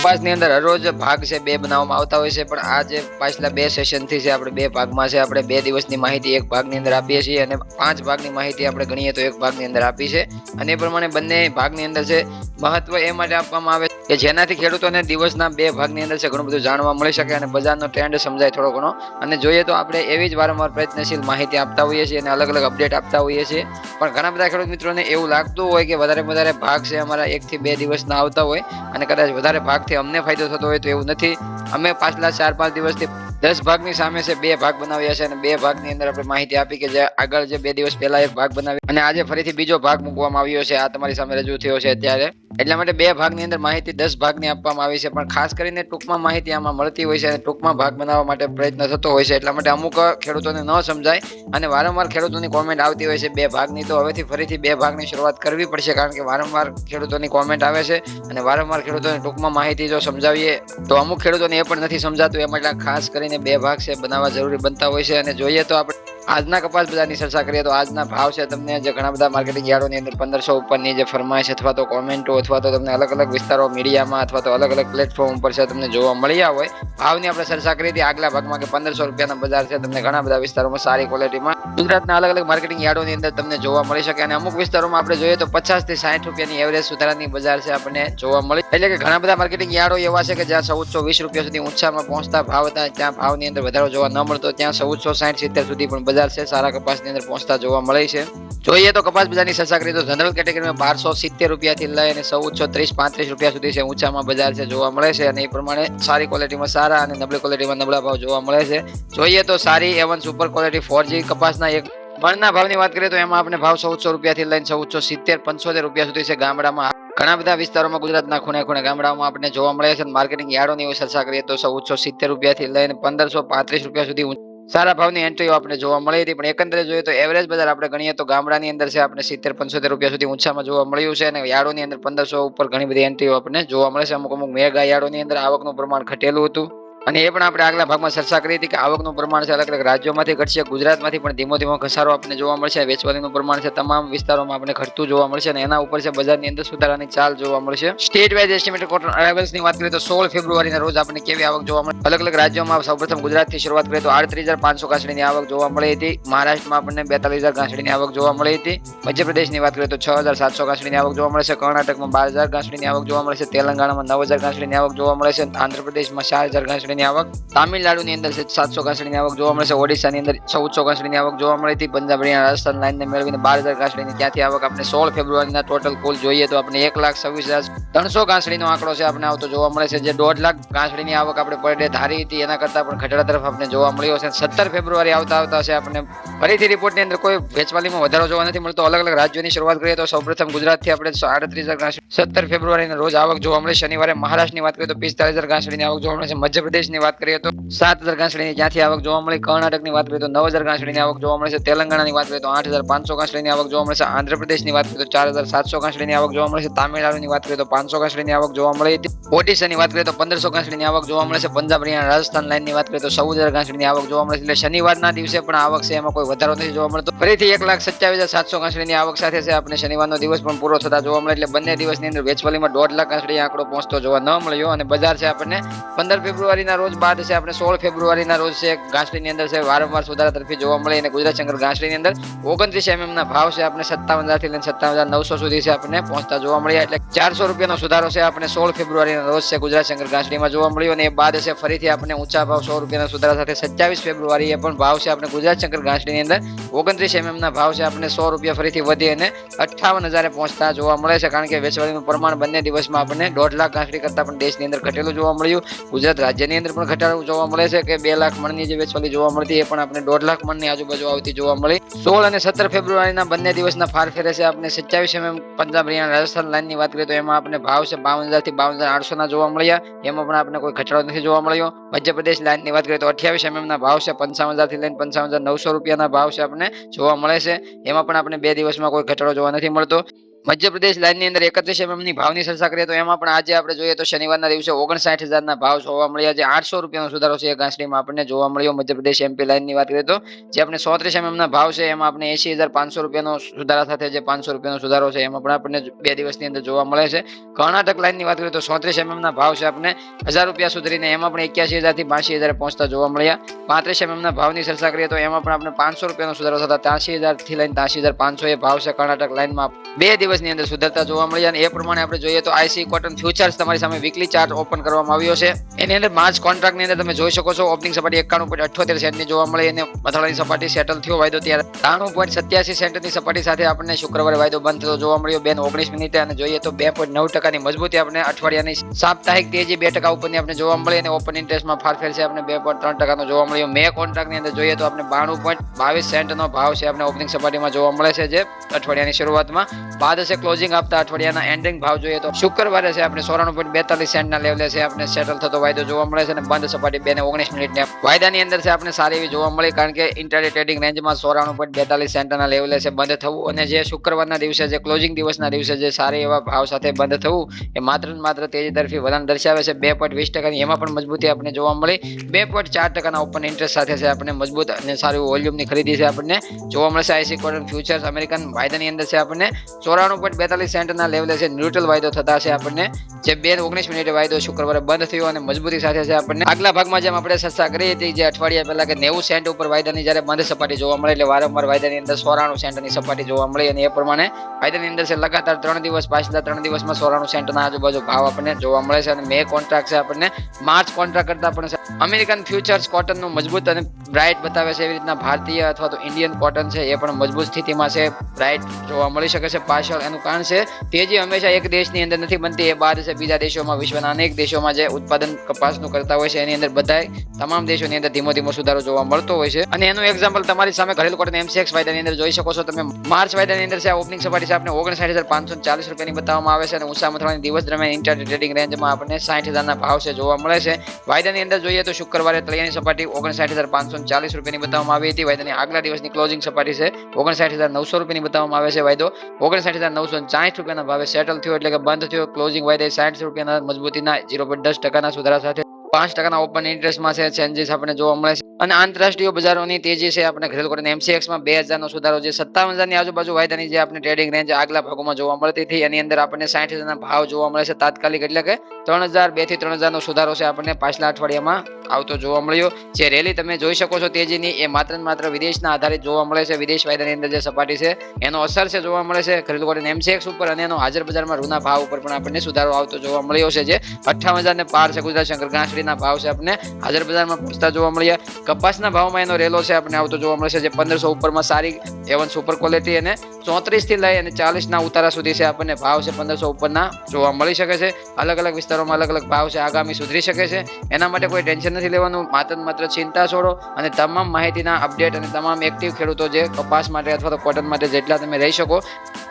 કપાસની અંદર હરરોજ ભાગ છે, બે બનાવવામાં આવતા હોય છે, પણ આ જે પાછલા બે સેશનથી છે, આપણે બે ભાગમાં છે, આપણે બે દિવસની માહિતી એક ભાગની અંદર આપીએ છીએ અને પાંચ ભાગની માહિતી આપણે ગણીએ તો એક ભાગની અંદર આપી છે. અને એ પ્રમાણે બંને ભાગની અંદર છે મહત્વ એ માટે આપવામાં આવે કે જેનાથી ખેડૂતોને દિવસના બે ભાગની અંદર છે, ઘણું બધું જાણવા મળી શકે અને બજારનો ટ્રેન્ડ સમજાય થોડો ઘણો. અને જોઈએ તો આપણે એવી જ વારંવાર પ્રયત્નશીલ માહિતી આપતા હોઈએ છીએ અને અલગ અલગ અપડેટ આપતા હોઈએ છીએ. પણ ઘણા બધા ખેડૂત મિત્રોને એવું લાગતું હોય કે વધારે વધારે ભાગ છે, અમારા એકથી બે દિવસના આવતા હોય અને કદાચ વધારે ભાગથી અમને ફાયદો થતો હોય તો એવું નથી. અમે પાછલા ચાર પાંચ દિવસથી દસ ભાગની સામે છે, બે ભાગ બનાવ્યા છે અને બે ભાગની અંદર આપણે માહિતી આપી કે જે આગળ જે બે દિવસ પહેલા એક ભાગ બનાવ્યો અને આજે ફરીથી બીજો ભાગ મૂકવામાં આવ્યો છે. આ તમારી સામે રજૂ થયો છે અત્યારે. એટલા માટે બે ભાગની અંદર માહિતી દસ ભાગની આપવામાં આવી છે. પણ ખાસ કરીને ટૂંકમાં માહિતી આમાં મળતી હોય છે અને ટૂંકમાં ભાગ બનાવવા માટે પ્રયત્ન થતો હોય છે. એટલા માટે અમુક ખેડૂતોને ન સમજાય અને વારંવાર ખેડૂતોની કોમેન્ટ આવતી હોય છે બે ભાગની. તો હવેથી ફરીથી બે ભાગની શરૂઆત કરવી પડશે કારણ કે વારંવાર ખેડૂતોની કોમેન્ટ આવે છે અને વારંવાર ખેડૂતોને ટૂંકમાં માહિતી જો સમજાવીએ તો અમુક ખેડૂતોને એ પણ નથી સમજાતું. એ માટે ખાસ કરીને બે ભાગ છે, બનાવવા જરૂરી બનતા હોય છે અને જોઈએ તો આપણે આજના કપાસ બજારની ચર્ચા કરીએ તો આજના ભાવ છે તમને જે ઘણા બધા માર્કેટિંગ યાર્ડોની અંદર પંદરસો ઉપરની જે ફરમાઈશ અથવા તો કોમેન્ટો અથવા તો તમને અલગ અલગ વિસ્તારો મીડિયામાં અથવા તો અલગ અલગ પ્લેટફોર્મ ઉપર છે તમને જોવા મળ્યા હોય. ભાવની આપણે ચર્ચા કરી હતી આગલા ભાગમાં કે પંદરસો રૂપિયાના બજાર છે તમને ઘણા બધા વિસ્તારોમાં સારી ક્વોલિટીમાં ગુજરાતના અલગ અલગ માર્કેટિંગ યાર્ડોની અંદર તમને જોવા મળી શકે અને અમુક વિસ્તારોમાં આપણે જોઈએ તો પચાસથી સાઠ રૂપિયાની એવરેજ સુધારાની બજાર છે આપણને જોવા મળી. એટલે કે ઘણા બધા માર્કેટિંગ યાર્ડો એવા છે કે જ્યાં ચૌદસો વીસ રૂપિયા સુધી ઊંચામાં પહોંચતા ભાવ હતા, ત્યાં ભાવની અંદર વધારો જોવા ન મળતો, ત્યાં ચૌદસો સાઠ સિત્તેર સુધી પણ બજાર છે, સારા કપાસની અંદર પહોંચતા જોવા મળે છે. જોઈએ તો કપાસ બજારની સસાકરી તો જનરલ કેટેગરીમાં બારસો સિત્તેર રૂપિયાથી લઈ અને ચૌદસો ત્રીસ, પાંત્રીસ રૂપિયા સુધી છે. ઊંચામાં બજાર છે, જોવા મળે છે અને એ પ્રમાણે સારી ક્વોલિટીમાં સારા અને નબળી ક્વોલિટીમાં નબળા ભાવ જોવા મળે છે. જોઈએ તો સારી A one super quality four G કપાસના એક મણના ભાવની વાત કરીએ તો એમાં આપણે ભાવ ચૌદસો રૂપિયાથી લઈને ચૌદસો સિત્તેર, પંચોતેર રૂપિયા સુધી છે ગામડામાં. ઘણા બધા વિસ્તારોમાં ગુજરાતના ખૂણે ખૂણે ગામડાઓમાં આપણે જોવા મળે છે માર્કેટિંગ યાર્ડોની ચર્ચા કરીએ તો ચૌદસો સિત્તેર રૂપિયાથી લઈને પંદરસો પાંત્રીસ રૂપિયા સુધી સારા ભાવની એન્ટ્રીઓ આપણે જોવા મળી હતી. પણ એકંદરે જોઈએ તો એવરેજ બજાર આપણે ગણીએ તો ગામડાની અંદર છે આપણે સિત્તેર, પંચોતેર રૂપિયા સુધી ઊંચામાં જોવા મળ્યું છે અને યાર્ડોની અંદર પંદરસો ઉપર ઘણી બધી એન્ટ્રીઓ આપણને જોવા મળે છે. અમુક અમુક મેગા યાર્ડોની અંદર આવકનું પ્રમાણ ઘટેલું હતું. અને એ પણ આપણે આગલા ભાગમાં ચર્ચા કરી હતી કે આવકનું પ્રમાણ છે અલગ અલગ રાજ્યોમાંથી ઘટશે, ગુજરાતમાંથી પણ ધીમો ધીમો ઘસારો આપણને જોવા મળશે, વેચવાલીનું પ્રમાણ છે, તમામ વિસ્તારોમાં આપણે ઘટતું જોવા મળશે અને એના ઉપર છે, બજારની અંદર સુધારાની ચાલ જોવા મળશે. સ્ટેટ વાઇઝ એસ્ટિમેટેડ કોટન અરાઇવલ્સની વાત કરીએ તો સોળ ફેબ્રુઆરીના રોજ આપણને કેવી આવક જોવા મળે? અલગ અલગ રાજ્યોમાં સૌપ્રથમ ગુજરાતથી શરૂઆત કરીએ તો આડત્રીસ હજાર પાંચસો કાંસળીની આવક જોવા મળી હતી. મહારાષ્ટ્રમાં આપણને બેતાલીસ હજાર કાંસળીની આવક જોવા મળી હતી. મધ્યપ્રદેશની વાત કરીએ તો છ હજાર સાતસો કાંસળીની આવક જોવા મળે છે કર્ણાટકમાં બાર હજાર કાંસળીની આવક જોવા મળે છે તેલંગાણામાં નવ હજાર કાંસળીની આવક જોવા મળે છે આંધ્રપ્રદેશમાં ચાર હજાર કાંસળીની આવક. તામિલનાડુની અંદર સાતસો કાસડીની આવક જોવા મળે છે. ઓડિશાની અંદર ચૌદસો કાસડીની આવક જોવા મળી હતી પંજાબ હરિયાણા રાજસ્થાન લાઈનને મેળવીને બાર હજાર કાસડીની ત્યાંથી આવક આપણે સોળ ફેબ્રુઆરીના ટોટલ કુલ જોઈએ તો આપણે એક લાખ છવ્વીસ હજાર ત્રણસો કાસડીનો આંકડો છે આપણે આવતો જોવા મળે છે. જે દોઢ લાખ કાસડીની આવક આપણે પર ડે ધારી હતી, એના કરતાં પણ ઘટાડા તરફ આપણે જોવા મળ્યો છે. સત્તર ફેબ્રુઆરી આવતા આવતા છે આપણે ફરીથી રિપોર્ટની અંદર કોઈ વેચવાલીમાં વધારો જોવા નથી મળતો. અલગ અલગ રાજ્યોની શરૂઆત કરીએ તો સૌપ્રથમ ગુજરાતથી આપણે આડત્રીસ હજાર સત્તર ફેબ્રુઆરીના રોજ આવક જોવા મળે શનિવારે મહારાષ્ટ્રની વાત કરીએ તો પિસ્તાલીસ હજાર ઘાસડીની આવક જોવા મળે છે. મધ્યપ્રદેશની વાત કરીએ તો સાત હજાર ઘાસડીની જ્યાંથી આવક જોવા મળી. કર્ણાટકની વાત કરીએ તો નવ હજાર ઘાસડીની આવક જોવા મળે છે. તેલંગાણાની વાત કરીએ તો આઠ હજાર પાંચસો ઘાસડીની આવક જોવા મળે છે. આંધ્રપ્રદેશની વાત કરીએ તો ચાર હજાર સાતસો ઘાસડીની આવક જોવા મળે છે. તામિલનાડુની વાત કરીએ તો પાંચસો ઘાસડીની આવક જોવા મળી હતી ઓડિશાની વાત કરીએ તો પંદરસો ઘાસડીની આવક જોવા મળે છે. પંજાબ હરિયાણા રાજસ્થાન લાઇનની વાત કરીએ તો ચૌદ હજાર ઘાસડીની આવક જોવા મળે છે. એટલે શનિવારના દિવસે પણ આવક છે, એમાં કોઈ વધારો નથી જોવા મળતો. ફરીથી એક લાખ સત્યાવીસ હજાર સાતસો ઘાસડીની આવક સાથે છે. આપણે શનિવારનો દિવસ પણ પૂરો થતા જોવા મળે. એટલે બંને દિવસની અંદર વેચવાલીમાં દોઢ લાખ ઘાસડી આંકડો પહોંચતો જોવા ન મળ્યો. અને બજાર છે આપણને પંદર ફેબ્રુઆરીના રોજ બાદ છે, આપણે સોળ ફેબ્રુઆરીના રોજ છે ઘાસડીની અંદર છે, વારંવાર સુધારા તરફી જોવા મળે અને ગુજરાત શંકર ઘાસડીની અંદર ઓગણત્રીસ એમએમ ના ભાવ છે, આપણે સત્તાવન હજારથી લઈને સત્તાવન હજાર નવસો સુધી છે, આપણને પહોંચતા જોવા મળ્યા. એટલે ચારસો રૂપિયાનો સુધારો છે, આપણે સોળ ફેબ્રુઆરીના રોજ છે, ગુજરાત શંકર ઘાસડીમાં જોવા મળ્યો અને એ બાદ છે, ફરીથી આપણે ઊંચા ભાવ સો રૂપિયાના સુધારા સાથે સત્યાવીસ ફેબ્રુઆરીએ પણ ભાવ છે, આપણે ગુજરાત શંકર ઘાસડીની અંદર ઓગણત્રીસ એમએમ ના ભાવ છે આપણે સો રૂપિયા ફરીથી વધી અને અઠ્ઠાવન હજારે પહોંચતા જોવા મળે છે, કારણ કે વેચવાળીનું પ્રમાણ બંને દિવસમાં આપણને દોઢ લાખ ઘાસડી કરતાં પણ દેશની અંદર ઘટેલું જોવા મળ્યું. ગુજરાત રાજ્યની અંદર પણ ઘટાડો જોવા મળે છે કે બે લાખ મણની જે વેચવાલી જોવા મળતી એ પણ આપણે દોઢ લાખ મણની આજુબાજુ આવતી જોવા મળી. સોળ અને સત્તર ફેબ્રુઆરીના બંને દિવસના ફાર ફેરે છે આપણે સત્યાવીસ એમએમ પંજાબ હરિયાણા રાજસ્થાન લાઇનની વાત કરીએ તો એમાં આપણે ભાવ છે બાવન હજારથી બાવન હજાર આઠસો ના જોવા મળ્યા. એમાં પણ આપણે કોઈ ઘટાડો નથી જોવા મળ્યો. મધ્યપ્રદેશ લાઇનની વાત કરીએ તો અઠ્યાવીસ એમએમ ના ભાવ છે પંચાવન હજારથી લઈને પંચાવન હજાર નવસો રૂપિયાના ભાવ છે આપણે જોવા મળે છે. એમાં પણ આપણે બે દિવસમાં કોઈ ઘટાડો જોવા નથી મળતો. મધ્યપ્રદેશ લાઇનની અંદર એકત્રીસ એમએમની ભાવની ચર્ચા કરીએ તો એમાં પણ આજે આપણે જોઈએ તો શનિવારના દિવસે ઓગણસાઠ હજારના ભાવ જોવા મળ્યા છે. આઠસો રૂપિયાનો સુધારો છે એ ઘાસડીમાં આપણને જોવા મળ્યો. મધ્યપ્રદેશ એમપી લાઇનની વાત કરીએ તો જે આપણે સોત્રીસ એમએમના ભાવ છે એમાં આપણે એસી હજાર પાંચસો રૂપિયાનો સુધારા સાથે જે પાંચસો રૂપિયાનો સુધારો છે એમાં પણ આપણને બે દિવસની અંદર જોવા મળે છે. કર્ણાટક લાઇનની વાત કરીએ તો સોત્રીસ એમએમના ભાવ છે આપણે હજાર રૂપિયા સુધરીને એમાં પણ એક્યાસી હજારથી બાસી હજાર પહોંચતા જોવા મળ્યા. પાંત્રીસ એમએમના ભાવની ચર્ચા કરીએ તો એમાં પણ આપણે પાંચસો રૂપિયાનો સુધારો થતા ત્યાંસી હજારથી લઈને ત્યાંસી હજાર પાંચસો એ ભાવ છે કર્ણાટક લાઇનમાં. બે દિવસની અંદર સુધરતા જોવા મળ્યા અને એ પ્રમાણે આપણે જોઈએ તો આઈસી કોટન ફ્યુચર્સ તમારી સામે વીકલી ચાર્ટ ઓપન કરવામાં આવ્યો છે. એની અંદર માર્ચ કોન્ટ્રાક્ટની અંદર તમે જોઈ શકો છો ઓપનિંગ સપાટી એકાણું પોઈન્ટ અઠ્યોતેર સેન્ટની જોવા મળી અને મથાળાની સપાટી સેટલ થયો વાયદો ત્યારે ત્રાણું પોઈન્ટ સત્યાસી સેન્ટની સપાટી સાથે આપણને શુક્રવારે વાયદો બંધ થતો જોવા મળ્યો. બેન ઓગણીસ મિનિટે અને જોઈએ તો બે પોઈન્ટ નવ ટકાની મજબૂતી આપણે અઠવાડિયાની સાપ્તાહિક તેજી બે ટકા ઉપરની આપણે જોવા મળી અને ઓપન ઇન્ટરેસ્ટમાં ફારફેર છે આપણે બે પોઈન્ટ ત્રણ ટકાનો જોવા મળ્યો. મે કોન્ટ્રાક્ટની અંદર જોઈએ તો આપણે બાણું પોઈન્ટ બાવીસ સેન્ટનો ભાવ છે આપણે ઓપનિંગ સપાટીમાં જોવા મળે છે જે અઠવાડિયાની શરૂઆતમાં. બાદ હશે ક્લોઝિંગ આપતા અઠવાડિયાના એન્ડિંગ ભાવ જોઈએ તો શુક્રવારે છે આપણે સોરાણું પોઈન્ટ બેતાલીસ સેન્ટના લેવલે છે આપણે સેટલ થતો વાયદો જોવા મળે છે અને બંધ સપાટી બે ને ઓગણીસ મિનિટની વાયદાની અંદર છે આપણે સારી એવી જોવા મળી કારણ કે ઇન્ટરડે ટ્રેડિંગ રેન્જમાં સોરાણું પોઈન્ટ બેતાલીસ સેન્ટના લેવલે છે બંધ થવું અને જે શુક્રવારના દિવસે જે ક્લોઝિંગ દિવસના દિવસે જે સારી એવા ભાવ સાથે બંધ થવું એ માત્ર ને માત્ર તેજી તરફી વલણ દર્શાવે છે બે પોઈન્ટ વીસ ટકાની એમાં પણ મજબૂતી આપણે જોવા મળી બે પોઈન્ટ ચાર ટકાના ઓપન ઇન્ટરેસ્ટ સાથે છે આપણે મજબૂત અને સારું વોલ્યુમની ખરીદી છે આપણને જોવા મળશે. આઈસી કોટન ફ્યુચર્સ અમેરિકન વાયદાની અંદર છે આપણને ચોરાણું પોઈન્ટ બેતાલીસ સેન્ટના લેવલે છે. ન્યુટ્રલ વાયદો થતા છે આપણને. જે બે ઓગણીસ મિનિટે વાયદો શુક્રવારે બંધ થયો અને મજબૂતી સાથે છે આપણને. આગલા ભાગમાં જેમ આપણે ચર્ચા કરી હતી જે અઠવાડિયા પહેલા કે નેવું સેન્ટ ઉપર વાયદાની જ્યારે બંધ સપાટી જોવા મળે એટલે વારંવાર વાયદાની અંદર સોરાણું સેન્ટની સપાટી જોવા મળી અને એ પ્રમાણે વાયદાની અંદર છે લગાતાર ત્રણ દિવસ, પાછલા ત્રણ દિવસમાં સોરાણું સેન્ટના આજુબાજુ ભાવ આપણને જોવા મળે છે અને મે કોન્ટ્રાક્ટ છે આપણને માર્ચ કોન્ટ્રાક્ટ કરતા પણ અમેરિકન ફ્યુચર્સ કોટનનું મજબૂત અને બ્રાઇટ બતાવે છે એવી રીતના ભારતીય અથવા તો ઇન્ડિયન કોટન છે એ પણ મજબૂત સ્થિતિમાં છે. બ્રાઇટ જોવા મળી શકે છે. પાછળ એનું કારણ છે તેજી હંમેશા એક દેશની અંદર નથી બનતી, એ બાદ છે બીજા દેશોમાં વિશ્વના અનેક દેશોમાં જે ઉત્પાદન કપાસનું કરતા હોય છે, એની અંદર બધા તમામ દેશોની અંદર ધીમો ધીમો સુધારો જોવા મળતો હોય છે. અને એનું એક્ઝામ્પલ તમારી સામે ઘરેલું કોટન એમસીએક્સ વાયદાની અંદર જોઈ શકો છો તમે. માર્ચ વાયદાની અંદર છે ઓપનિંગ સપાટી છે આપણે ઓગણસાઠ હજાર પાંચસો ચાલીસ રૂપિયાની બતાવવામાં આવે છે અને ઊંચા મથવાની દિવસ દરમિયાન ઇન્ટર ટ્રેડિંગ રેન્જમાં આપણને સાઠ હજારના ભાવ છે જોવા મળે છે. વાયદાની અંદર જોઈએ તો શુક્રવારે તળિયાની સપાટી ઓગણસાઠ હજાર પાંચસો ચાલીસ રૂપિયાની બતાવવામાં આવી હતી. વાયદાની આગલા દિવસની ક્લોઝિંગ સપાટી છે, ઓગણસાઠ હજાર નવસો રૂપિયાની બતાવવામાં આવે છે વાયદો. ઓગણસાઠ હજાર નવસો સાઠ રૂપિયાના ભાવે સેટલ થયો એટલે કે બંધ થયો. ક્લોઝિંગ વાયદે સાઠ રૂપિયાના, મજબૂતીના ઝીરો પોઈન્ટ દસ ટકાના સુધારા સાથે પાંચ ટકાના ઓપન ઇન્ટરેસ્ટમાં છે ચેન્જીસ આપણે જોવા મળે છે. અને આંતરરાષ્ટ્રીય બજારોની તેજી છે, આપણે ઘરેલું કરીને એમસીએક્સમાં બે હજારનો સુધારો છે. સત્તાવન હજારની આજુબાજુ વાયદાની જે આપણે ટ્રેડિંગ રેન્જ આગલા ભાગોમાં જોવા મળતી હતી, એની અંદર આપણને સાઠ હજારના ભાવ જોવા મળે છે, તાત્કાલિક એટલે કે ત્રણ હજાર બેથી ત્રણ હજારનો સુધારો છે આપણને પાછલા અઠવાડિયામાં આવતો જોવા મળ્યો. જે રેલી તમે જોઈ શકો છો, તેજીની એ માત્ર માત્ર વિદેશના આધારિત જોવા મળે છે. વિદેશ વાયદાની અંદર જે સપાટી છે, એનો અસર છે જોવા મળે છે. ઘરેલું કરીને એમસીએક્સ ઉપર અને એનો હાજર બજારમાં રૂના ભાવ ઉપર પણ આપણને સુધારો આવતો જોવા મળ્યો છે, જે અઠ્ઠાવન હજારને પાર છે ગુજરાત શંકર ગાંસડીના ભાવ છે આપણે હાજર બજારમાં પહોંચતા જોવા મળ્યા કપાસના ભાવમાં એનો રેલો છે આપણે આવતો જોવા મળે છે જે પંદરસો ઉપરમાં સારી એવન સુપર ક્વોલિટી અને ચોત્રીસથી લઈ અને ચાલીસ ના ઉતારા સુધી છે આપણને ભાવ છે પંદરસો ઉપરના જોવા મળી શકે છે. અલગ અલગ વિસ્તારોમાં અલગ અલગ ભાવ છે, આગામી સુધરી શકે છે. એના માટે કોઈ ટેન્શન નથી લેવાનું, માત્ર માત્ર ચિંતા છોડો અને તમામ માહિતીના અપડેટ અને તમામ એક્ટિવ ખેડૂતો જે કપાસ માટે અથવા તો કોટન માટે જેટલા તમે રહી શકો,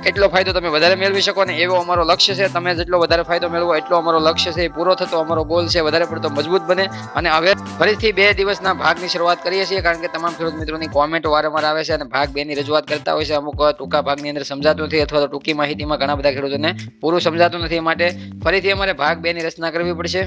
એટલો ફાયદો તમે વધારે મેળવી શકો ને એવો અમારો લક્ષ્ય છે. તમે જેટલો વધારે ફાયદો મેળવો, એટલો અમારો લક્ષ્ય છે, એ પૂરો થતો અમારો ગોલ છે, વધારે પડતો મજબૂત બને. અને હવે ફરીથી બે દિવસના ભાગની શરૂઆત કરીએ છીએ, કારણ કે તમામ ખેડૂત મિત્રોની કોમેન્ટ વારંવાર આવે છે અને ભાગ બે ની રજૂઆત કરતા હોય છે. અમુક ટૂંકા ભાગની અંદર સમજાતું નથી અથવા તો ટૂંકી માહિતીમાં ઘણા બધા ખેડૂતોને પૂરું સમજાતું નથી. માટે ફરીથી અમારે ભાગ બે ની રચના કરવી પડશે.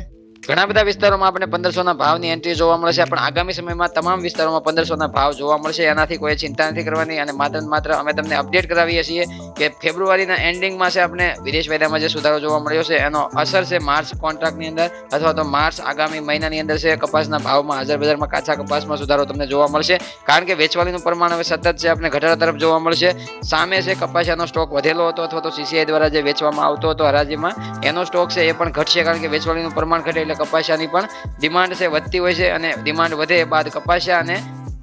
ઘણા બધા વિસ્તારોમાં આપણે પંદરસો ના ભાવની એન્ટ્રી જોવા મળશે પણ આગામી સમયમાં તમામ વિસ્તારોમાં પંદરસો ના ભાવ જોવા મળશે, એનાથી કોઈ ચિંતા નથી કરવાની અને માત્ર માત્ર અમે તમને અપડેટ કરાવીએ છીએ કે ફેબ્રુઆરીના એન્ડિંગમાં છે આપણે વિદેશ વાયદામાં જે સુધારો જોવા મળ્યો છે, એનો અસર છે માર્ચ કોન્ટ્રાક્ટની અંદર અથવા તો માર્ચ આગામી મહિનાની અંદર છે, કપાસના ભાવમાં હાજર બજારમાં કાચા કપાસમાં સુધારો તમને જોવા મળશે, કારણ કે વેચવાલીનું પ્રમાણ હવે સતત છે, આપણે ઘટાડા તરફ જોવા મળશે. સામે છે કપાસિયાનો સ્ટોક વધેલો હતો અથવા તો સીસીઆઈ દ્વારા જે વેચવામાં આવતો હતો હરાજીમાં, એનો સ્ટોક છે એ પણ ઘટશે, કારણ કે વેચવાલીનું પ્રમાણ ઘટે એટલે કપાસિયાની પણ ડિમાન્ડ છે વધતી હોય છે અને ડિમાન્ડ વધે બાદ કપાસિયા અને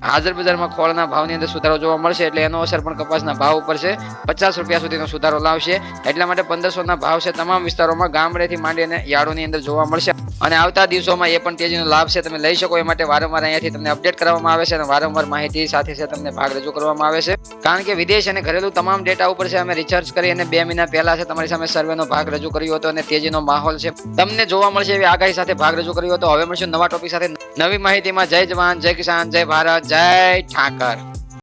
હાજર બજારમાં ખોળના ભાવની અંદર સુધારો જોવા મળશે એટલે એનો અસર પણ કપાસના ભાવ ઉપર છે. પચાસ રૂપિયા સુધીનો સુધારો લાવશે. એટલા માટે પંદરસોના ભાવ છે તમામ વિસ્તારોમાં ગામડેથી માંડી અને અંદર જોવા મળશે. અને આવતા દિવસોમાં એ પણ તેજીનો લાભ છે તમે લઈ શકો. એ માટે વારંવાર અહીંયાથી તમને અપડેટ કરવામાં આવે છે અને વારંવાર માહિતી સાથે છે તમને ભાગ રજૂ કરવામાં આવે છે. કારણ કે વિદેશ અને ઘરેલું તમામ ડેટા ઉપર છે અમે રિસર્ચ કરી અને બે મહિના પહેલા છે તમારી સામે સર્વેનો ભાગ રજૂ કર્યો હતો અને તેજીનો માહોલ છે. તમને જોવા મળશે એવી આગાહી સાથે ભાગ રજૂ કર્યો હતો. હવે મળશે નવા ટોપિક સાથે. નવી માહિતીમાં જય જવાન, જય કિસાન, જય ભારત જય ઠાકર.